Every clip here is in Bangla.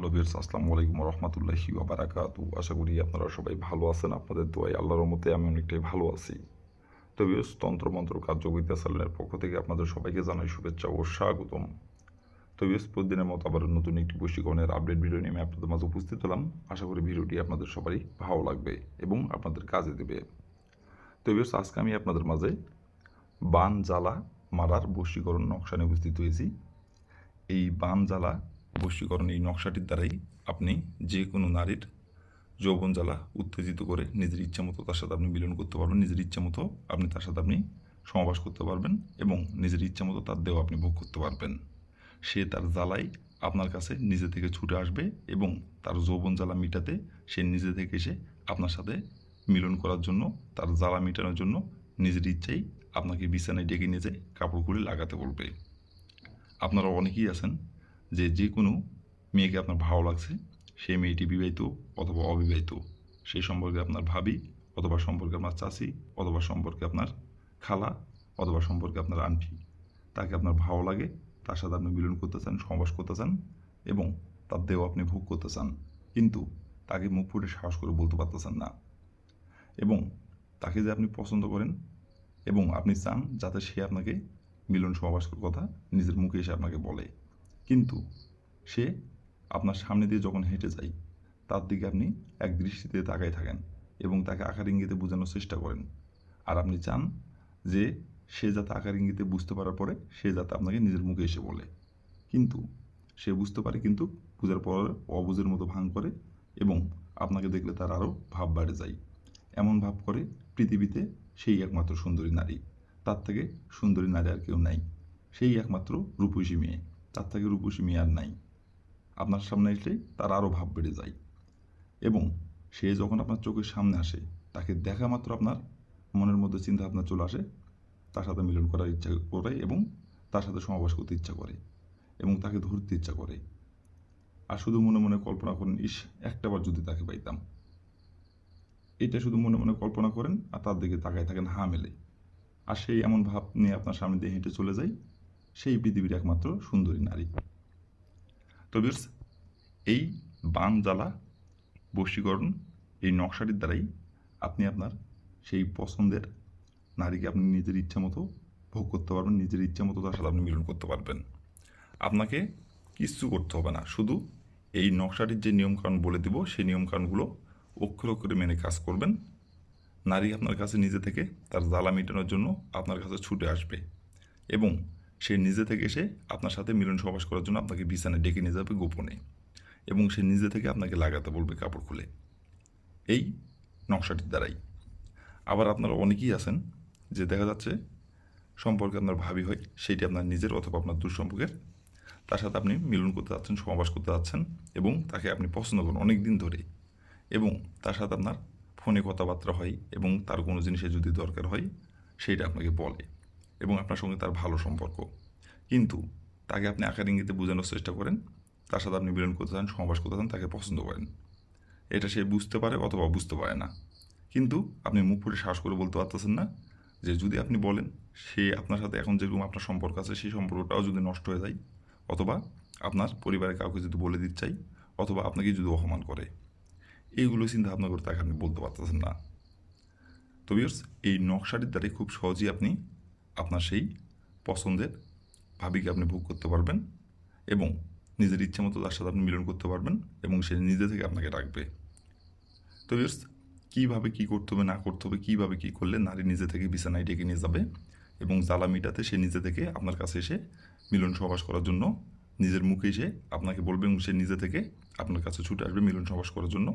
হ্যালো বিয়ার্স আসসালামু আলাইকুম রহমতুল্লাহি বারাকাতু আশা করি আপনারা সবাই ভালো আছেন, আপনাদের দোয়াই আল্লাহর মতে আমি অনেকটাই ভালো আছি। তো বিয়ার্স তন্ত্রমন্ত্র কার্যবিদ্যা চ্যানেলের পক্ষ থেকে আপনাদের সবাইকে জানাই শুভেচ্ছা ও স্বাগতম। তো বিয়ার্স প্রতিদিনের মতো আবার নতুন একটি বৈশিকরণের আপডেট ভিডিও নিয়ে আমি আপনাদের মাঝে উপস্থিত হলাম। আশা করি ভিডিওটি আপনাদের সবারই ভালো লাগবে এবং আপনাদের কাজে দেবে। তো বিয়ার্স আজকে আমি আপনাদের মাঝে বান জ্বালা মারার বশীকরণ নকশা নিয়ে উপস্থিত হয়েছি। এই বান জ্বালা বশীকরণ এই নকশাটির দ্বারাই আপনি যে কোনো নারীর যৌবন জ্বালা উত্তেজিত করে নিজের ইচ্ছা মতো তার সাথে আপনি মিলন করতে পারবেন, নিজের ইচ্ছা মতো আপনি তার সাথে আপনি সমাবাস করতে পারবেন এবং নিজের ইচ্ছা মতো তার দেহ আপনি ভোগ করতে পারবেন। সে তার জ্বালাই আপনার কাছে নিজে থেকে ছুটে আসবে এবং তার যৌবন জ্বালা মিটাতে সে নিজে থেকে এসে আপনার সাথে মিলন করার জন্য, তার জ্বালা মেটানোর জন্য নিজের ইচ্ছাই আপনাকে বিছানায় ডেকে নিয়ে যায় কাপড় খুলে লাগাতে বলবে। আপনারা অনেকেই আছেন যে যে কোনো মেয়েকে আপনার ভালো লাগছে, সেই মেয়েটি বিবাহিত অথবা অবিবাহিত, সেই সম্পর্কে আপনার ভাবি অথবা সম্পর্কে আপনার চাচি অথবা সম্পর্কে আপনার খালা অথবা সম্পর্কে আপনার আন্টি। তাকে আপনার ভালো লাগে, তার সাথে আপনি মিলন করতে চান সমাবাস করতে চান এবং তার দেহ আপনি ভোগ করতে চান, কিন্তু তাকে মুখ ফুটে সাহস করে বলতে পারতেছেন না। এবং তাকে যে আপনি পছন্দ করেন এবং আপনি চান যাতে সে আপনাকে মিলন সমাবাসের কথা নিজের মুখে এসে আপনাকে বলে। কিন্তু সে আপনার সামনে দিয়ে যখন হেঁটে যায়, তার দিকে আপনি এক দৃষ্টিতে তাকাই থাকেন এবং তাকে আকার ইঙ্গিতে বোঝানোর চেষ্টা করেন। আর আপনি চান যে সে যাতে আকার ইঙ্গিতে বুঝতে পারার পরে সে যাতে আপনাকে নিজের মুখে এসে বলে। কিন্তু সে বুঝতে পারে কিন্তু বুঝার পর অবুঝের মতো ভাঙ করে এবং আপনাকে দেখলে তার আরও ভাব বাড়ে যায়। এমন ভাব করে পৃথিবীতে সেই একমাত্র সুন্দরী নারী, তার থেকে সুন্দরী নারী আর কেউ নাই। সেই একমাত্র রূপসী মেয়ে। তার থেকে রূপসী মেয়ে নাই। আপনার সামনে এসলে তার আরও ভাব বেড়ে যায় এবং সে যখন আপনার চোখের সামনে আসে, তাকে দেখা মাত্র আপনার মনের মধ্যে চিন্তা ভাবনা চলে আসে, তার সাথে মিলন করার ইচ্ছা করে এবং তার সাথে সমাবেশ করতে ইচ্ছা করে এবং তাকে ধরতে ইচ্ছা করে। আর শুধু মনে মনে কল্পনা করেন, ইস একটাবার যদি তাকে পাইতাম। এটা শুধু মনে মনে কল্পনা করেন আর তার দিকে তাকায় থাকেন হা মেলে আর সেই এমন ভাব নিয়ে আপনার সামনে দিয়ে হেঁটে চলে যায় সেই পৃথিবীর একমাত্র সুন্দরী নারী। তো এই বান জ্বালা, বশীকরণ, এই নকশাটির দ্বারাই আপনি আপনার সেই পছন্দের নারীকে আপনি নিজের ইচ্ছা মতো ভোগ করতে পারবেন, নিজের ইচ্ছা মতো তার সাথে আপনি মিলন করতে পারবেন। আপনাকে কিচ্ছু করতে হবে না, শুধু এই নকশাটির যে নিয়মকানুন বলে দিব, সেই নিয়মকানুনগুলো অক্ষর অক্ষরে মেনে কাজ করবেন। নারী আপনার কাছে নিজে থেকে তার জ্বালা মেটানোর জন্য আপনার কাছে ছুটে আসবে। এবং সে নিজে থেকে এসে আপনার সাথে মিলন সবাস করার জন্য আপনাকে বিছানায় ডেকে নিয়ে যাবে গোপনে এবং সে নিজে থেকে আপনাকে লাগাতে বলবে কাপড় খুলে। এই নকশাটির দ্বারাই। আবার আপনারা অনেকেই আছেন যে দেখা যাচ্ছে সম্পর্কে আপনার ভাবি হয় সেইটি আপনার নিজের অথবা আপনার দুঃসম্পর্কের তার সাথে আপনি মিলন করতে যাচ্ছেন সমাবাস করতে যাচ্ছেন এবং তাকে আপনি পছন্দ করেন অনেক দিন ধরে এবং তার সাথে আপনার ফোনে কথাবার্তা হয় এবং তার কোনো জিনিসে যদি দরকার হয় সেইটা আপনাকে বলে। এবং আপনার সঙ্গে তার ভালো সম্পর্ক। কিন্তু তাকে আপনি আকার ইঙ্গিতে বোঝানোর চেষ্টা করেন, তার সাথে আপনি মিলন করতে চান সমাবাস করতে চান, তাকে পছন্দ করেন। এটা সে বুঝতে পারে অথবা বুঝতে পারে না। কিন্তু আপনি মুখ ফুটে সাহস করে বলতে পারতেছেন না যে যদি আপনি বলেন, সে আপনার সাথে এখন যেরকম আপনার সম্পর্ক আছে, সেই সম্পর্কটাও যদি নষ্ট হয়ে যায়, অথবা আপনার পরিবারের কাউকে যদি বলে দিতে চাই, অথবা আপনাকে যদি অপমান করে, এইগুলো চিন্তা ভাবনা করে তাকে আপনি বলতে পারতেছেন না। তো এই নকশাটির দ্বারাই খুব সহজেই আপনি আপনার সেই পছন্দের ভাবিকে আপনি ভোগ করতে পারবেন এবং নিজের ইচ্ছে মতো তার সাথে আপনি মিলন করতে পারবেন এবং সে নিজে থেকে আপনাকে ডাকবে। তো বিয়ার্স কীভাবে কী করতে হবে, না করতে হবে, কীভাবে কী করলে নারী নিজে থেকে বিছানায় ডেকে নিয়ে যাবে এবং জ্বালা মিটাতে সে নিজে থেকে আপনার কাছে এসে মিলন সহবাস করার জন্য নিজের মুখে এসে আপনাকে বলবে এবং সে নিজে থেকে আপনার কাছে ছুটে আসবে মিলন সহবাস করার জন্য।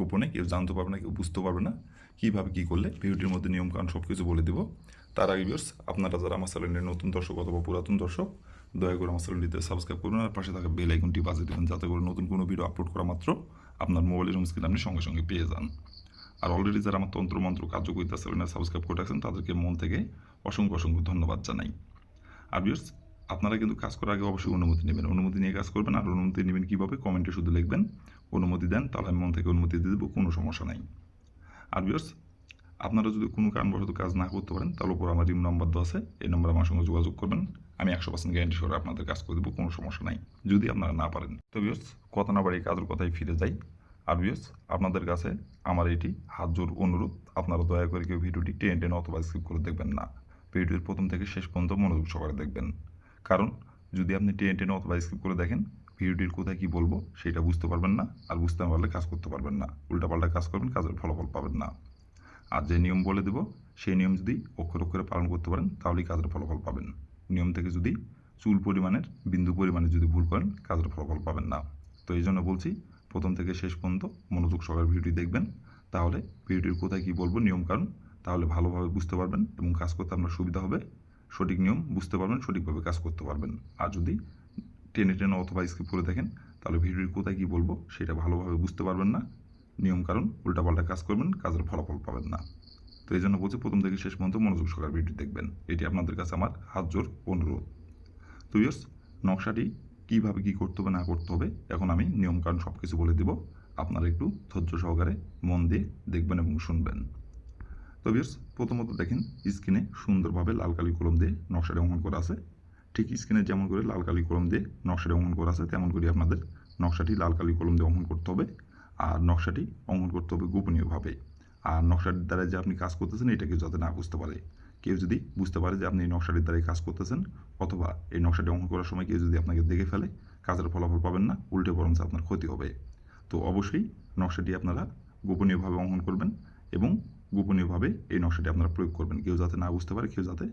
গোপনে, কেউ জানতে পারবে না, কেউ বুঝতে পারবে না কীভাবে কী করলে। ভিডিওটির মধ্যে নিয়মকানুন সব কিছু বলে দেবো। তার আগে ভিউর্স আপনারা যারা আমার চ্যানেলের নতুন দর্শক অথবা পুরাতন দর্শক, দয়া করে আমার চ্যানেলটিতে সাবস্ক্রাইব করুন আর পাশে থাকা বেল আইকনটি বাজে দেবেন, যাতে করে নতুন কোনো ভিডিও আপলোড করা মাত্র আপনার মোবাইলের হোম স্ক্রিন আপনি সঙ্গে সঙ্গে পেয়ে যান। আর অলরেডি যারা আমার তন্ত্রমন্ত্র কার্যকরিতা চ্যানেলে সাবস্ক্রাইব করে রাখছেন, তাদেরকে মন থেকে অসংখ্য অসংখ্য ধন্যবাদ জানাই। আর ভিউর্স আপনারা কিন্তু কাজ করার আগে অবশ্যই অনুমতি নেবেন। অনুমতি নিয়ে কাজ করবেন, আর অনুমতি নেবেন কীভাবে, কমেন্টে শুধু লিখবেন। অনুমতি দেন, তাহলে আমি মন থেকে অনুমতি দিয়ে দেবো, কোনো সমস্যা নাই। আর ভিউর্স আপনারা যদি কোনো কারণবশত কাজ না করতে পারেন, তাহলে উপর আমার রিম নম্বর দেওয়া আছে, এই নম্বর আমার সঙ্গে যোগাযোগ করবেন। আমি একশো পার্সেন্ট গ্যারান্টি সরে আপনাদের কাজ করে দেবো, কোনো সমস্যা নাই, যদি আপনারা না পারেন। তো বিয়স কথা না বাড়ি কাজের কথায় ফিরে যাই। আর বিয়স আপনাদের কাছে আমার এটি হাত জোর অনুরোধ, আপনারা দয়া করে কেউ ভিডিওটি টেনে টেনে অথবা স্কিপ করে দেখবেন না। ভিডিওর প্রথম থেকে শেষ পর্যন্ত মনোযোগ সহকারে দেখবেন। কারণ, যদি আপনি টেনে টেনে অথবা স্কিপ করে দেখেন ভিডিওটির কোথায় কী বলব, সেটা বুঝতে পারবেন না। আর বুঝতে না পারলে কাজ করতে পারবেন না। উল্টাপাল্টা কাজ করবেন, কাজের ফলাফল পাবেন না। আর যে নিয়ম বলে দেব, সেই নিয়ম যদি অক্ষর অক্ষরে পালন করতে পারেন, তাহলেই কাজের ফলাফল পাবেন। নিয়ম থেকে যদি চুল পরিমাণের, বিন্দু পরিমাণে যদি ভুল করেন, কাজের ফলাফল পাবেন না। তো এই জন্য বলছি, প্রথম থেকে শেষ পর্যন্ত মনোযোগ সহকারে ভিডিওটি দেখবেন। তাহলে ভিডিওটির কোথায় কী বলব, নিয়ম কারণ তাহলে ভালোভাবে বুঝতে পারবেন এবং কাজ করতে আপনার সুবিধা হবে। সঠিক নিয়ম বুঝতে পারবেন, সঠিকভাবে কাজ করতে পারবেন। আর যদি টেনে টেনে অথবা স্কিপ করে দেখেন, তাহলে ভিডিওর কোথায় কী বলব সেটা ভালোভাবে বুঝতে পারবেন না। নিয়ম কারণ, উল্টাপাল্টা কাজ করবেন, কাজের ফলাফল পাবেন না। তো এই জন্য বলছি, প্রথম থেকে শেষ পর্যন্ত মনোযোগ সহকারে ভিডিও দেখবেন। এটি আপনাদের কাছে আমার হাত জোর অনুরোধ। তো ইয়ার্স নকশাটি কীভাবে কী করতে হবে, না করতে হবে, এখন আমি নিয়মকানুন সব কিছু বলে দেব। আপনারা একটু ধৈর্য সহকারে মন দিয়ে দেখবেন এবং শুনবেন। তো বিয়ার্স প্রথমত দেখেন, স্ক্রিনে সুন্দরভাবে লাল কালি কলম দিয়ে নকশাটি অঙ্কন করা আছে। ঠিক স্ক্রিনে যেমন করে লাল কালি কলম দিয়ে নকশাটি অঙ্কন করা আছে, তেমন করে আপনাদের নকশাটি লাল কালি কলম দিয়ে অঙ্কন করতে হবে আর নকশাটি অঙ্কন করতে হবে গোপনীয়ভাবে। আর নকশাটির দ্বারা যে আপনি কাজ করতেছেন, এটাকে যাতে না বুঝতে পারে। কেউ যদি বুঝতে পারে যে আপনি এই নকশাটির দ্বারাই কাজ করতেছেন অথবা এই নকশাটি অঙ্কন করার সময় কেউ যদি আপনাকে দেখে ফেলে, কাজের ফলাফল পাবেন না, উল্টে বরঞ্চ আপনার ক্ষতি হবে। তো অবশ্যই নকশাটি আপনারা গোপনীয়ভাবে অঙ্কন করবেন এবং গোপনীয়ভাবে এই নকশাটি আপনারা প্রয়োগ করবেন। কেউ যাতে না বুঝতে পারে, কেউ যাতে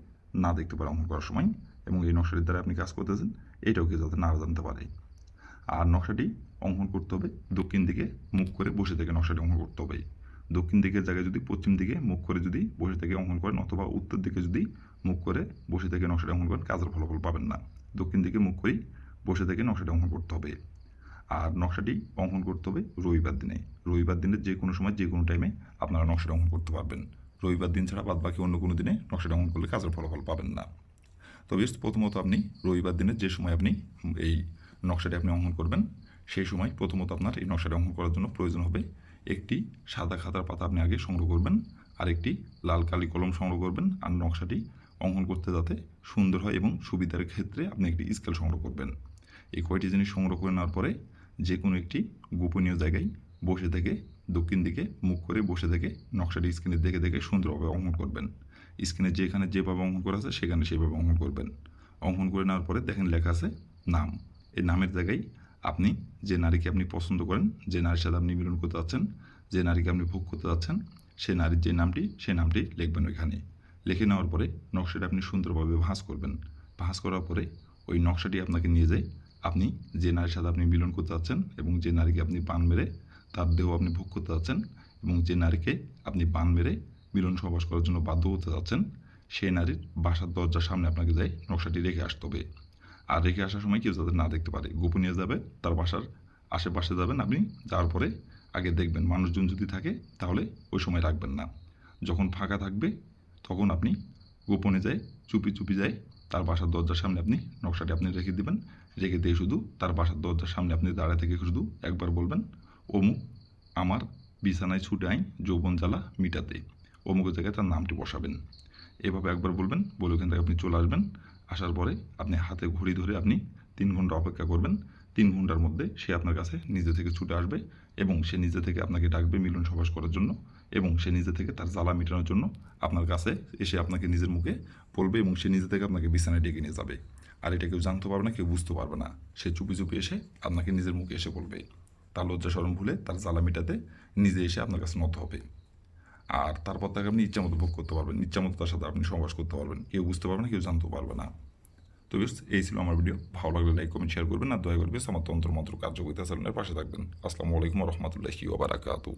না দেখতে পারে অঙ্কন করার সময়। এবং এই নকশাটির দ্বারা আপনি কাজ করতেছেন, এটাও কেউ যাতে না জানতে পারে। আর নকশাটি অঙ্কন করতে হবে, দক্ষিণ দিকে মুখ করে বসে থেকে নকশাটি অঙ্কন করতে হবে। দক্ষিণ দিকের জায়গায় যদি পশ্চিম দিকে মুখ করে যদি বসে থেকে অঙ্কন করেন, অথবা উত্তর দিকে যদি মুখ করে বসে থেকে নকশাটি অঙ্কন করেন, কাজের ফলাফল পাবেন না। দক্ষিণ দিকে মুখ করেই বসে থেকে নকশাটি অঙ্কন করতে হবে। আর নকশাটি অঙ্কন করতে হবে রবিবার দিনে। রবিবার দিনে যে কোনো সময়, যে কোনো টাইমে আপনারা নকশাটা অঙ্কন করতে পারবেন। রবিবার দিন ছাড়া বাদ বাকি অন্য কোনো দিনে নকশাটা অঙ্কন করলে কাজের ফলাফল পাবেন না। তবে প্রথমত আপনি রবিবার দিনের যে সময় আপনি এই নকশাটি আপনি অঙ্কন করবেন, সেই সময় প্রথমত আপনার এই নকশাটি অঙ্কন করার জন্য প্রয়োজন হবে একটি সাদা খাতার পাতা আপনি আগে সংগ্রহ করবেন, আর একটি লাল কালি কলম সংগ্রহ করবেন, আর নকশাটি অঙ্কন করতে যাতে সুন্দর হয় এবং সুবিধার ক্ষেত্রে আপনি একটি স্কেল সংগ্রহ করবেন। এই কয়টি জিনিস সংগ্রহ করে নেওয়ার পরে যে কোনো একটি গোপনীয় জায়গায় বসে থেকে দক্ষিণ দিকে মুখ করে বসে থেকে নকশাটি স্ক্রিনে দেখে দেখে সুন্দরভাবে অঙ্কন করবেন। স্ক্রিনে যেখানে যেভাবে অঙ্কন করা আছে, সেখানে সেভাবে অঙ্কন করবেন। অঙ্কন করে নেওয়ার পরে দেখেন লেখা আছে নাম। এই নামের জায়গায় আপনি যে নারীকে আপনি পছন্দ করেন, যে নারীর সাথে আপনি মিলন করতে যাচ্ছেন, যে নারীকে আপনি ভোগ করতে যাচ্ছেন সেই নারীর যে নামটি সেই নামটি লিখবেন ওইখানে। লিখে নেওয়ার পরে নকশাটি আপনি সুন্দরভাবে ভাঁজ করবেন। ভাঁজ করার পরে ওই নকশাটি আপনাকে নিয়ে যায় আপনি যে নারীর সাথে আপনি মিলন করতে যাচ্ছেন এবং যে নারীকে আপনি পান মেরে তার দেহ আপনি ভোগ করতে যাচ্ছেন এবং যে নারীকে আপনি পান মেরে মিলন সহবাস করার জন্য বাধ্য হতে যাচ্ছেন, সেই নারীর বাসার দরজার সামনে আপনাকে যাই নকশাটি রেখে আসতে হবে। আর রেখে আসার সময় কেউ যাতে না দেখতে পারে, গোপনীয় যাবে, তার বাসার আশেপাশে যাবেন আপনি যাওয়ার পরে আগে দেখবেন। মানুষজন যদি থাকে, তাহলে ওই সময় রাখবেন না। যখন ফাঁকা থাকবে, তখন আপনি গোপনে যায়, চুপি চুপি যায় তার বাসার দরজার সামনে আপনি নকশাটি আপনি রেখে দেবেন। রেখে দিয়ে শুধু তার বাসার দরজার সামনে আপনি দাঁড়ায় থেকে শুধু একবার বলবেন অমুক আমার বিছানায় ছুটে আই যৌবন জ্বালা মিটাতে। অমুকের জায়গায় তার নামটি বসাবেন। এভাবে একবার বলবেন, বলে ওখান থেকে আপনি চলে আসবেন। আসার পরে আপনি হাতে ঘড়ি ধরে আপনি তিন ঘণ্টা অপেক্ষা করবেন। তিন ঘণ্টার মধ্যে সে আপনার কাছে নিজে থেকে ছুটে আসবে এবং সে নিজে থেকে আপনাকে ডাকবে মিলন সবাস করার জন্য এবং সে নিজে থেকে তার জ্বালা মেটানোর জন্য আপনার কাছে এসে আপনাকে নিজের মুখে বলবে এবং সে নিজে থেকে আপনাকে বিছানায় ডেকে নিয়ে যাবে। আর এটা কেউ জানতে পারবে না, কেউ বুঝতে পারবে না। সে চুপি চুপি এসে আপনাকে নিজের মুখে এসে বলবে। তার লজ্জা সরম ভুলে তার জ্বালা মেটাতে নিজে এসে আপনার কাছে নত হবে। আর তারপর তাকে আপনি ইচ্ছা মতো ভোগ করতে পারবেন ইচ্ছা মতো তার সাথে আপনি সমাবেশ করতে পারবেন। কেউ বুঝতে পারবে না, কেউ জানতে পারবে না। তো বেশ, এই ছিল আমার ভিডিও ভালো লাগলে লাইক কমেন্ট শেয়ার করবেন আর দয়া করবে আমার তন্ত্র মন্ত্র কার্যকরিতা চ্যানেলের পাশে থাকবেন। আসসালামু আলাইকুম রহমতুল্লাহি ওবারাকাতু